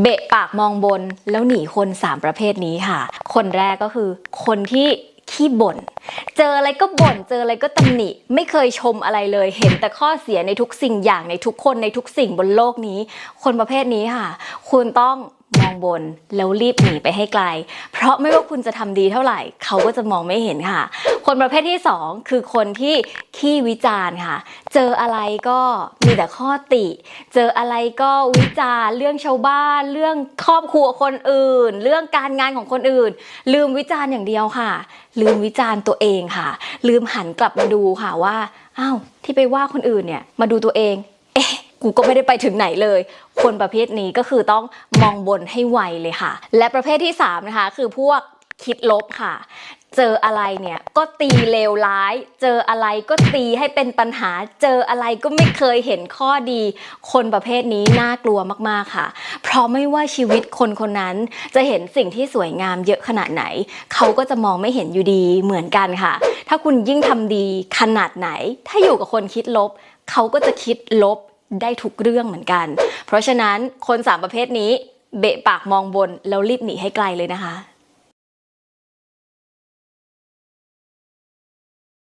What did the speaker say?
เบะปากมองบนแล้วหนีคนสามประเภทนี้ค่ะ คนแรกก็คือคนที่ขี้บ่น เจออะไรก็บ่น เจออะไรก็ตำหนิ ไม่เคยชมอะไรเลย เห็นแต่ข้อเสียในทุกสิ่งอย่างในทุกคนในทุกสิ่งบนโลกนี้ คนประเภทนี้ค่ะ คุณต้อง มองบนแล้วรีบหนีไปให้ไกล เพราะไม่ว่าคุณจะทำดีเท่าไหร่ เขาก็จะมองไม่เห็นค่ะ คนประเภทที่สองคือคนที่ขี้วิจารณ์ค่ะ เจออะไรก็มีแต่ข้อติ เจออะไรก็วิจารณ์เรื่องชาวบ้าน เรื่องครอบครัวคนอื่น เรื่องการงานของคนอื่น ลืมวิจารณ์อย่างเดียวค่ะ ลืมวิจารณ์ตัวเองค่ะ ลืมหันกลับมาดูค่ะว่าอ้าวที่ไปว่าคนอื่นเนี่ยมาดูตัวเอง เอ๊ะ กูก็ไม่ได้ไปถึงไหนเลย คนประเภทนี้ก็คือต้องมองบนให้ไวเลยค่ะ และประเภทที่ 3 นะคะ คือพวกคิดลบค่ะ เจออะไรเนี่ยก็ตีเลวร้าย เจออะไรก็ตีให้เป็นปัญหา เจออะไรก็ไม่เคยเห็นข้อดี คนประเภทนี้น่ากลัวมากๆค่ะ เพราะไม่ว่าชีวิตคนคนนั้นจะเห็นสิ่งที่สวยงามเยอะขนาดไหน เขาก็จะมองไม่เห็นอยู่ดีเหมือนกันค่ะ ถ้าคุณยิ่งทำดีขนาดไหน ถ้าอยู่กับคนคิดลบ เขาก็จะคิดลบ ได้ทุกเรื่องเหมือนกัน เพราะฉะนั้นคนสามประเภทนี้เบะปากมองบนแล้วรีบหนีให้ไกลเลยนะคะ